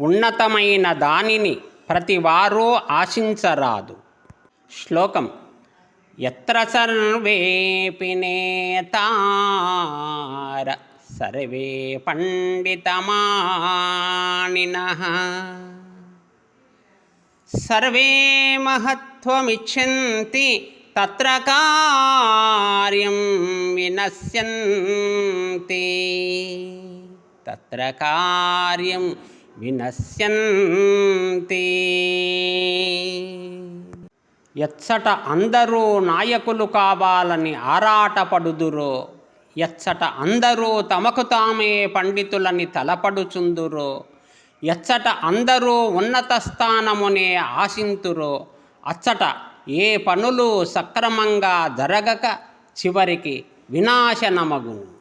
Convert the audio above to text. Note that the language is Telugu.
ఉన్నతమైన దానిని ప్రతివారూ ఆశించరాదు. శ్లోకం ఎత్ర సర్వేపి నేతార సర్వే పండితమానిన. సర్వే మహత్వమిచ్చంతి తత్ర కార్యం వినశ్యంతి. తత్ర కార్యం వినశ్యంతి. ఎచ్చట అందరూ నాయకులు కావాలని ఆరాటపడుదురో ఎచ్చట అందరూ తమకు తామే పండితులని తలపడుచుందురో ఎచ్చట అందరూ ఉన్నత స్థానమునే ఆశింతురో అచ్చట ఏ పనులు సక్రమంగా జరగక చివరికి వినాశనమగును.